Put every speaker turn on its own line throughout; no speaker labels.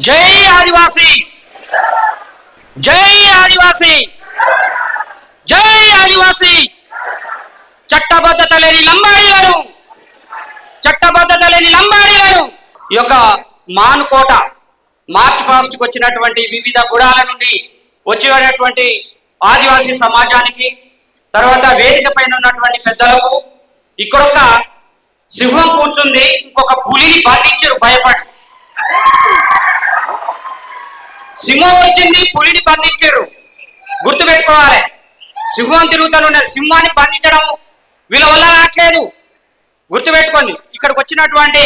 జై ఆదివాసి! జై ఆదివాసి! జై ఆదివాసి! చట్టబద్ధత లేని గారు! చట్టబద్ధత లేని గారు! ఈ యొక్క మానుకోట మార్చ్ ఫాస్ట్కి వచ్చినటువంటి వివిధ గుడాల నుండి వచ్చినటువంటి ఆదివాసీ సమాజానికి తర్వాత వేదిక పైన ఉన్నటువంటి పెద్దలకు ఇక్కడొక సింహం కూర్చుంది. ఇంకొక పులిని బంధించారు. భయపడి సింహం వచ్చింది పులిని బంధించారు. గుర్తు పెట్టుకోవాలి సింహం తిరుగుతాను సింహాన్ని బంధించడం వీళ్ళ వల్ల రావట్లేదు. గుర్తు పెట్టుకోండి ఇక్కడికి వచ్చినటువంటి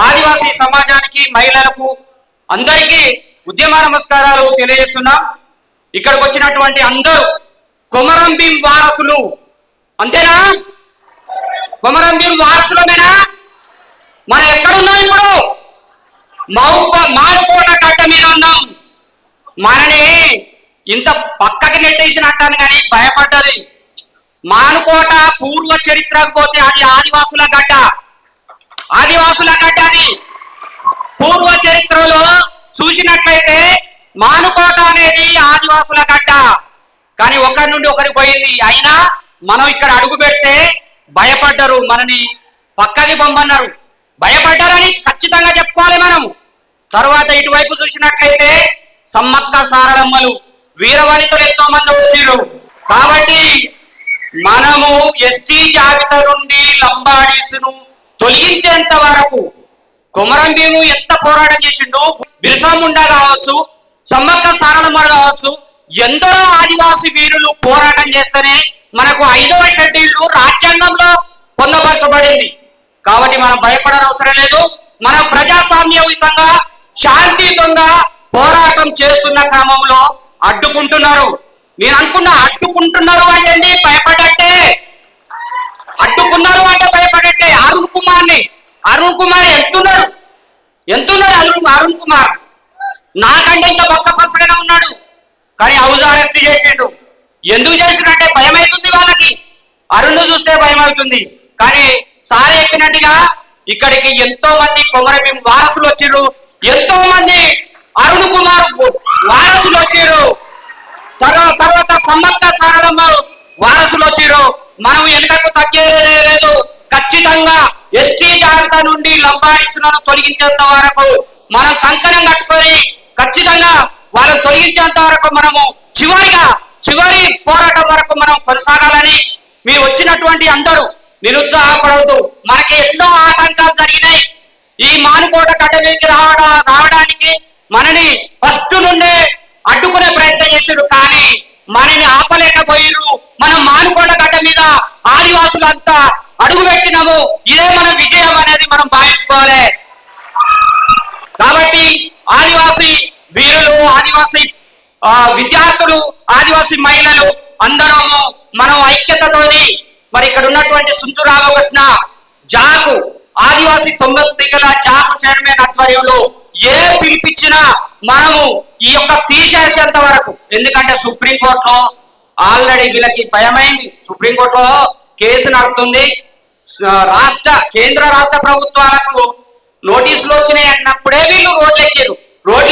ఆదివాసీ సమాజానికి మహిళలకు అందరికీ ఉద్యమ నమస్కారాలు తెలియజేస్తున్నాం. ఇక్కడికి వచ్చినటువంటి అందరూ కొమరం భీం వారసులు. అంతేనా? కొమరం భీం వారసులమేనా? మనం ఎక్కడున్నాం ఇప్పుడు? మౌప మానుకోట గడ్డ మీద ఉన్నాం. మనని ఇంత పక్కకి నెట్టేసిన అంటాను కానీ భయపడ్డది. మానుకోట పూర్వ చరిత్రకు పోతే అది ఆదివాసుల గడ్డ. ఆదివాసుల గడ్డ అది. పూర్వ చరిత్రలో చూసినట్లయితే మానుకోట అనేది ఆదివాసుల గడ్డ. కానీ ఒకరి నుండి ఒకరికి పోయింది. అయినా మనం ఇక్కడ అడుగు పెడితే భయపడ్డరు మనని పక్కకి పొమ్మన్నారు. భయపడ్డారని ఖచ్చితంగా చెప్పుకోవాలి మనం తర్వాత ఇటువైపు చూసినట్లయితే సమ్మక్క సారలమ్మలు వీరవనితలు ఎంతో మంది వచ్చారు కాబట్టి మనము ఎస్టీ జాబితా నుండి లంబాడీసును తొలగించేంత వరకు కొమరం భీము ఎంత పోరాటం చేసిండు బిర్సా ముండా కావచ్చు సమ్మక్క సారలమ్మ కావచ్చు ఎందరో ఆదివాసి వీరులు పోరాటం చేస్తేనే మనకు ఐదవ షెడ్యూల్ రాజ్యాంగంలో పొందపరచబడింది. కాబట్టి మనం భయపడని అవసరం లేదు. మనం ప్రజాస్వామ్యయుతంగా శాంతియుతంగా పోరాటం చేస్తున్న క్రమంలో అడ్డుకుంటున్నారు. నేను అనుకున్న అడ్డుకుంటున్నారు అంటే భయపడట్టే. అడ్డుకున్నారు అంటే భయపడట్టే. అరుణ్ కుమార్ని అరుణ్ కుమార్ ఎంతున్నాడు ఎంతున్నాడు అరుణ్ అరుణ్ కుమార్? నాకంటే ఇంకా పక్క పచ్చగానే ఉన్నాడు. కానీ హౌస్ అరెస్ట్ చేసిండు. ఎందుకు చేసినట్టే భయం అవుతుంది వాళ్ళకి. అరుణ్ చూస్తే భయం అవుతుంది కానీ సార్ చెప్పినట్టుగా ఇక్కడికి ఎంతో మంది కొమరభీం వారసులు వచ్చిర్రు. ఎంతో మంది అరుణ్ కుమార్ వారసులు వచ్చారు. తర్వాత తర్వాత సమ్మక్క సారలమ్మ వారసులు వచ్చారు. మనం వెనుకకు తగ్గేదే లేదు. ఖచ్చితంగా ఎస్టీ జాబితా నుండి లంబాడిసులను తొలగించేంత వరకు మనం కంకణం కట్టుకొని ఖచ్చితంగా వాళ్ళని తొలగించేంత వరకు మనము చివరిగా చివరి పోరాటం వరకు మనం కొనసాగాలని మీ వచ్చినటువంటి అందరూ నిరుత్సాహపడవద్దు. మనకి ఎన్నో ఆటంకాలు జరిగినాయి. ఈ మానుకోట కట్ట మీదకి రావడా రావడానికి మనని ఫస్ట్ నుండే అడ్డుకునే ప్రయత్నం చేశారు కానీ మనని ఆపలేకపోయారు మనం మానుకోట గడ్డ మీద ఆదివాసులు అంతా అడుగు పెట్టినాము. ఇదే మన విజయం అనేది మనం భావించుకోవాలి. కాబట్టి ఆదివాసి వీరులు ఆదివాసి ఆ, విద్యార్థులు ఆదివాసి మహిళలు అందరము మనం ఐక్యతతోని మరి ఇక్కడ ఉన్నటువంటి సుంచు రామకృష్ణ జాకు ఆదివాసి తొమ్మిదిగల జాకు చైర్మన్ ఆధ్వర్యంలో ఏ పిలిపించినా మనము ఈ యొక్క తీసేసేంత వరకు. ఎందుకంటే సుప్రీంకోర్టులో ఆల్రెడీ వీళ్ళకి భయమైంది. సుప్రీంకోర్టులో కేసు నడుతుంది రాష్ట్ర కేంద్ర రాష్ట్ర ప్రభుత్వాలకు నోటీసులు వచ్చినాయి అన్నప్పుడే వీళ్ళు రోడ్లెక్కారు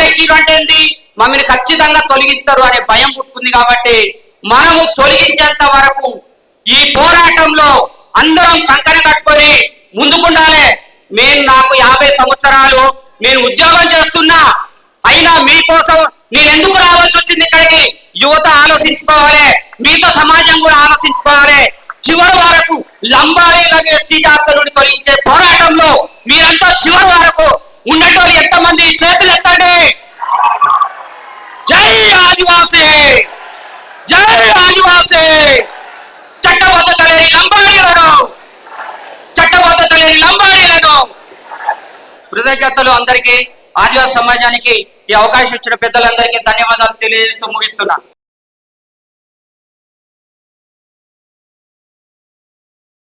ఎక్కారు అంటే ఏంది? మమ్మల్ని ఖచ్చితంగా తొలగిస్తారు అనే భయం పుట్టుకుంది కాబట్టి మనము తొలగించేంత వరకు ఈ పోరాటంలో అందరం కంకణ కట్టుకొని ముందుకుండాలి. నేను నాకు యాభై సంవత్సరాలు నేను ఉద్యోగం చేస్తున్నా అయినా మీకోసం నేను ఎందుకు రావాల్సి వచ్చింది ఇక్కడికి? యువత ఆలోచించుకోవాలి మీతో సమాజం కూడా ఆలోచించుకోవాలి. చివరి వరకు లంబాడీలను ఎస్టీ జాబితా నుండి తొలగించే పోరాటంలో మీరంతా చివరి వరకు ఉన్నటువంటి ఎంతమంది చేతులు ఎత్తండి జై ఆదివాసీ జై ఆదివాసీ చట్టబద్ధత లేని లంబాడీలను చట్టబద్ధత లేని లంబాడీలను కృతజ్ఞతలు అందరికీ ఆదివాసీ సమాజానికి ఈ అవకాశం ఇచ్చిన పెద్దలందరికీ ధన్యవాదాలు తెలియజేస్తూ ముగిస్తున్నా.